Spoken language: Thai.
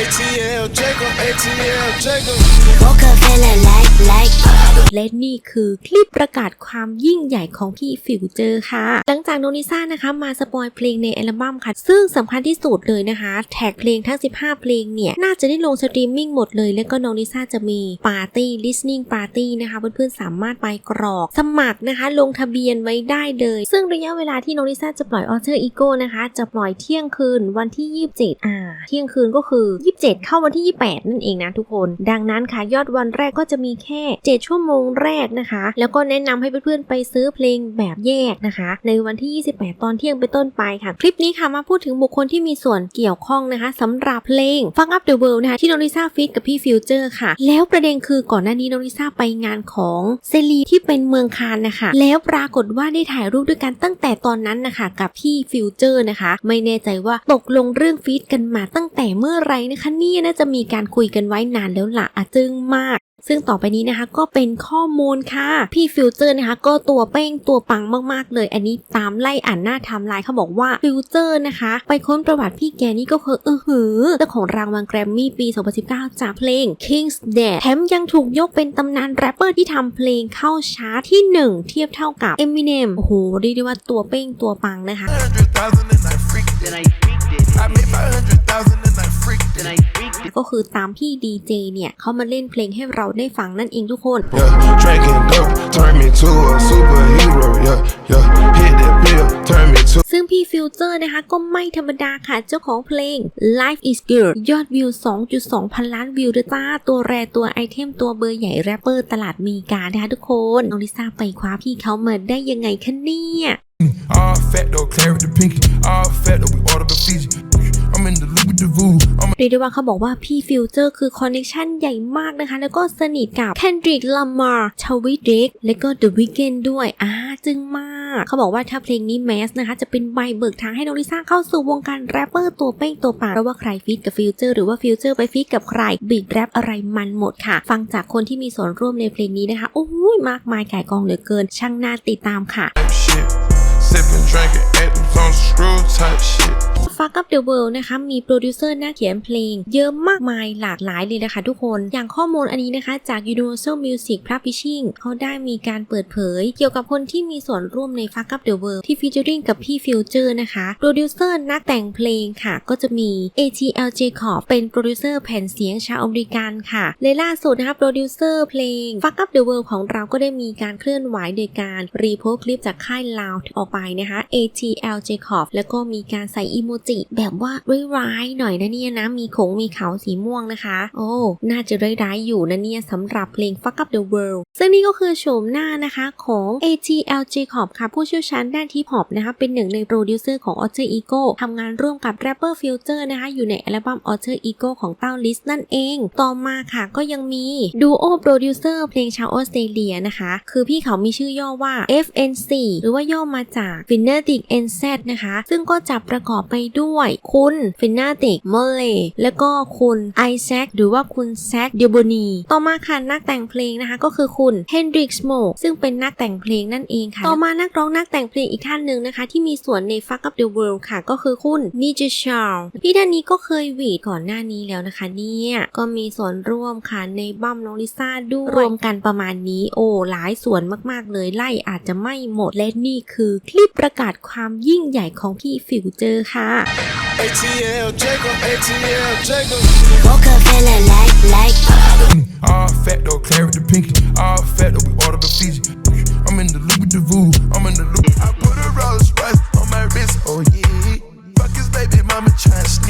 ATL Jacob, ATL Jacob. Rockefeller like, like, และนี่คือคลิปประกาศความยิ่งใหญ่ของพี่ฟิวเจอร์ค่ะ หลังจากโนนิซ่านะคะมาสปอยเพลงในอัลบั้มค่ะ ซึ่งสำคัญที่สุดเลยนะคะ แท็กเพลงทั้ง 15 เพลงเนี่ย น่าจะได้ลงสตรีมมิ่งหมดเลย แล้วก็โนนิซ่าจะมีปาร์ตี้ listening party นะคะ เพื่อนๆสามารถไปกรอก สมัครนะคะ ลงทะเบียนไว้ได้เลย ซึ่งระยะเวลาที่โนนิซ่าจะปล่อย Alter Ego นะคะ จะปล่อยเที่ยงคืนวันที่ 27 อ่า เที่ยงคืนก็คือ27 เข้าวันที่ 28 นั่นเองนะทุกคน ดังนั้นค่ะยอดวันแรกก็จะมีแค่ 7 ชั่วโมงแรกนะคะ แล้วก็แนะนำให้เพื่อนๆไปซื้อเพลงแบบแยกนะคะ ในวันที่ 28 ตอนเที่ยงเป็นต้นไปค่ะ คลิปนี้ค่ะมาพูดถึงบุคคลที่มีส่วนเกี่ยวข้องนะคะสำหรับเพลง Fuck Up the World นะคะที่โนริซ่าฟีดกับพี่ฟิวเจอร์ค่ะ แล้วประเด็นคือก่อนหน้านี้โนริซ่าไปงานของเซรีที่เป็นเมืองคานนะคะ แล้วปรากฏว่าได้ถ่ายรูปด้วยกันตั้งแต่ตอนนั้นนะคะ กับพี่ฟิวเจอร์นะคะ ไม่แน่ใจว่าตกลงเรื่องฟีดกันมาตั้งแต่เมื่อไรนะคะเนี่ยน่าจะมีการคุยกันไว้นานแล้วล่ะอะจึงมาก ซึ่งต่อไปนี้นะคะก็เป็นข้อมูลค่ะ พี่ฟิวเจอร์นะคะก็ตัวเป้งตัวปังมากๆเลย อันนี้ตามไล่อ่านหน้าทม์ไลน์เขาบอกว่าฟิวเจอร์นะคะ ไปค้นประวัติพี่แกนี่ก็คือเออหือเจ้าของรางวัลแกรมมี่ปี 2019 จากเพลง King's Dead แถมยังถูกยกเป็นตำนานแรปเปอร์ที่ทำเพลงเข้าชาร์ตที่ 1 เทียบเท่ากับ Eminem โอ้โหเรียกได้ว่าตัวเป้งตัวปังนะคะ ก็คือตามพี่ดีเจเนี่ยเขามาเล่นเพลงให้เราได้ฟังนั่นเองทุกคน Yeah, drinking dope, turn me to a superhero. Yeah, yeah, hit that pill, turn me to. ซึ่งพี่ฟิวเจอร์นะคะก็ไม่ธรรมดาค่ะเจ้าของเพลง Life is Good ยอดวิว 2.2 พันล้านวิวด้วยจ้าตัวแรตัวไอเทมตัวเบอร์ใหญ่แรปเปอร์ตลาดมีกานะคะทุกคนน้องลิซ่าไปคว้าพี่เขามาได้ยังไงคะเนี่ย All fat though, clear with the pinky. All fat though, we order the Fiji. เรียกได้ว่าเขาบอกว่าพี่ฟิวเจอร์คือคอนเนคชันใหญ่มากนะคะ แล้วก็สนิทกับ Kendrick Lamar ชาวิเด็กและก็ The Weeknd ด้วยอ่าจึงมากเขาบอกว่าถ้าเพลงนี้แมสนะคะ จะเป็นใบเบิกทางให้น้องลิซ่าเข้าสู่วงการแรปเปอร์ตัวเป้งตัวปังเพราะว่าใครฟีดกับฟิวเจอร์หรือว่าฟิวเจอร์ไปฟีดกับใครบีดแรปอะไรมันหมดค่ะ ฟังจากคนที่มีส่วนร่วมในเพลงนี้นะคะโอ้ยมากมายก่ายกองเหลือเกิน ช่างน่าติดตามค่ะ type shit. Sipping, drinking, acting on screw type shit. Fuck Up the World นะคะมีโปรดิวเซอร์หน้าเขียนเพลง เยอะมากมายหลากหลายเลยนะคะทุกคนอย่างข้อมูลอันนี้นะคะ จาก Universal Music Publishing เขาได้มีการเปิดเผย เกี่ยวกับคนที่มีส่วนร่วมใน Fuck Up the World ที่ฟีเจอริงกับพี่ฟิวเจอร์นะคะโปรดิวเซอร์นักแต่งเพลงค่ะ ก็จะมี ATL Jacob เป็นโปรดิวเซอร์แผ่นเสียงชาวอเมริกันค่ะและล่าสุดนะคะโปรดิวเซอร์เพลง Fuck Up the World ของเราก็ได้มีการเคลื่อนไหวโดยการรีโพสต์คลิปจากค่ายลาวออกไปนะคะ ATL Jacob แล้วก็มีการใส่อีโมจิแบบว่าร้ายๆหน่อยนะเนี่ยนะ มีขงมีเขาสีม่วงนะคะ โอ้ น่าจะร้ายๆอยู่นะเนี่ยสำหรับเพลง Fuck Up the World ซึ่งนี่ก็คือโฉมหน้านะคะของ ATL Jacob ค่ะ ผู้เชี่ยวชาญด้านฮิปฮอปนะคะ เป็นหนึ่งในโปรดิวเซอร์ของ Alter Ego ทำงานร่วมกับ Rapper Future นะคะ อยู่ในอัลบั้ม Alter Ego ของเต้าลิสนั่นเอง ต่อมาค่ะก็ยังมีดูโอโปรดิวเซอร์เพลงชาวออสเตรเลียนะคะ คือพี่เขามีชื่อย่อว่า FNC หรือว่าย่อมาจาก Fnatic NZ นะคะ ซึ่งก็จับประกอบไปด้วยคุณ Fnatic m o l e แล้วก็คุณไอแซคหรือว่าคุณแซคเดโบนีต่อมาค่ะนักแต่งเพลงนะคะ ก็คือคุณ Hendrik Smoke ซึ่งเป็นนักแต่งเพลงนั่นเองค่ะ ต่อมานักร้องนักแต่งเพลงอีกท่านหนึ่งนะคะ ที่มีส่วนใน Fuck Up the World ค่ะ ก็คือคุณ n i j a s h a r พี่ท่านนี้ก็เคยวีดก่อนหน้านี้แล้วนะคะ เนี่ยก็มีส่วนร่วมค่ะในบัมน้องลิซ่าด้วยรวมกันประมาณนี้ โอ้หลายส่วนมากๆเลยไล่อาจจะไม่หมดและนี่คือครีบประกาศความยิ่งใหญ่ของพี่ฟิวเจอร์ค่ะ ATL, Jacob, ATL, Jacob. Rockefeller, like, like. All fat though, clear with the pinky. All fat though, we order the Fiji. I'm in the loop with the voo. I'm in the loop. I put a Rolls Royce on my wrist. Oh yeah. Fuck his baby mama trying to